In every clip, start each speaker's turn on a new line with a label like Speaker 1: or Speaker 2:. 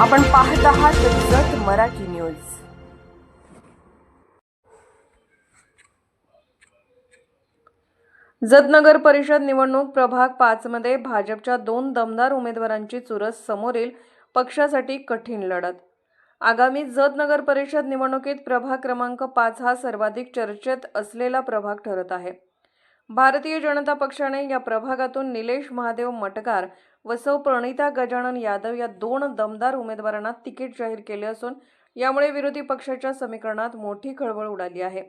Speaker 1: आपण पाहत आहात जत मराठी न्यूज. जत नगर परिषद निवडणूक प्रभाग पाचमध्ये भाजपच्या दोन दमदार उमेदवारांची चुरस समोरील पक्षासाठी कठीण लढत. आगामी जत नगर परिषद निवडणुकीत प्रभाग क्रमांक पाच हा सर्वाधिक चर्चेत असलेला प्रभाग ठरत आहे. भारतीय जनता पक्षाने या प्रभागातून निलेश महादेव मटकार व सौ प्रणिता गजानन यादव या दोन दमदार उमेदवारांना तिकीट जाहीर केले असून यामुळे विरोधी पक्षाच्या समीकरणात मोठी खळबळ उडाली आहे.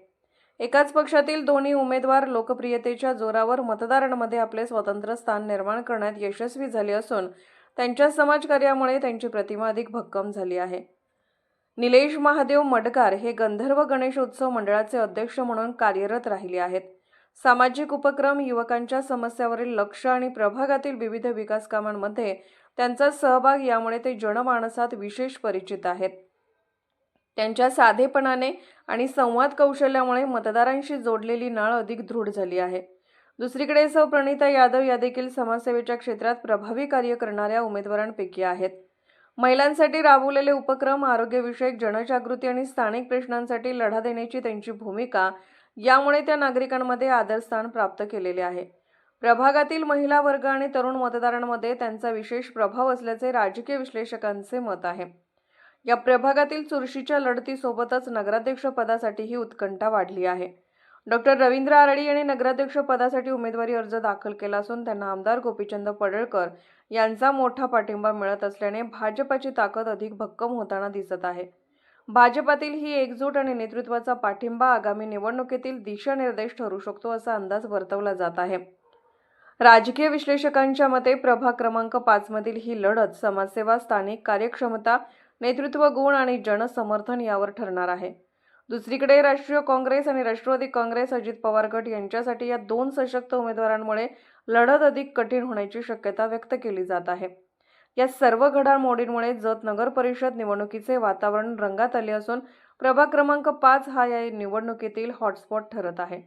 Speaker 1: एकाच पक्षातील दोन्ही उमेदवार लोकप्रियतेच्या जोरावर मतदारांमध्ये आपले स्वतंत्र स्थान निर्माण करण्यात यशस्वी झाले असून त्यांच्या समाजकार्यामुळे त्यांची प्रतिमा अधिक भक्कम झाली आहे. निलेश महादेव मडकार हे गंधर्व गणेश उत्सव मंडळाचे अध्यक्ष म्हणून कार्यरत राहिले आहेत. सामाजिक उपक्रम युवकांच्या समस्यावरील लक्ष आणि प्रभागातील विविध विकास कामांमध्ये त्यांचा सहभाग यामुळे ते जनमानसात विशेष परिचित आहेत. त्यांच्या साधेपणाने आणि संवाद कौशल्यामुळे मतदारांशी जोडलेली नाळ अधिक दृढ झाली आहे. दुसरीकडे सौ प्रणिता यादव या देखील समाजसेवेच्या क्षेत्रात प्रभावी कार्य करणाऱ्या उमेदवारांपैकी आहेत. महिलांसाठी राबवलेले उपक्रम आरोग्यविषयक जनजागृती आणि स्थानिक प्रश्नांसाठी लढा देण्याची त्यांची भूमिका यामुळे त्या नागरिकांमध्ये आदरस्थान प्राप्त केलेले आहे. प्रभागातील महिला वर्ग आणि तरुण मतदारांमध्ये त्यांचा विशेष प्रभाव असल्याचे राजकीय विश्लेषकांचे मत आहे. या प्रभागातील चुरशीच्या लढतीसोबतच नगराध्यक्षपदासाठीही उत्कंठा वाढली आहे. डॉक्टर रवींद्र आरडी यांनी नगराध्यक्ष पदासाठी उमेदवारी अर्ज दाखल केला असून त्यांना आमदार गोपीचंद पडळकर यांचा मोठा पाठिंबा मिळत असल्याने भाजपाची ताकद अधिक भक्कम होताना दिसत आहे. भाजपातील ही एकजूट आणि नेतृत्वाचा पाठिंबा आगामी निवडणुकीतील दिशानिर्देश ठरू शकतो असा अंदाज वर्तवला जात आहे. राजकीय विश्लेषकांच्या मते प्रभाग क्रमांक पाचमधील ही लढत समाजसेवा स्थानिक कार्यक्षमता नेतृत्व गुण आणि जनसमर्थन यावर ठरणार आहे. दुसरीकडे राष्ट्रीय काँग्रेस आणि राष्ट्रवादी काँग्रेस अजित पवार गट यांच्यासाठी या दोन सशक्त उमेदवारांमुळे लढत अधिक कठीण होण्याची शक्यता व्यक्त केली जात आहे. या सर्व घडामोडींमुळे जत नगर परिषद निवडणुकीचे वातावरण रंगात आले असून प्रभाग क्रमांक पाच हा या निवडणुकीतील हॉटस्पॉट ठरत आहे.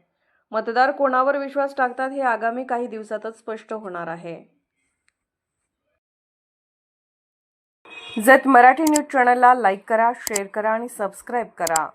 Speaker 1: मतदार कोणावर विश्वास टाकतात हे आगामी काही दिवसातच स्पष्ट होणार आहे. जत मराठी न्यूज चॅनलला लाईक करा शेअर करा आणि सबस्क्राईब करा.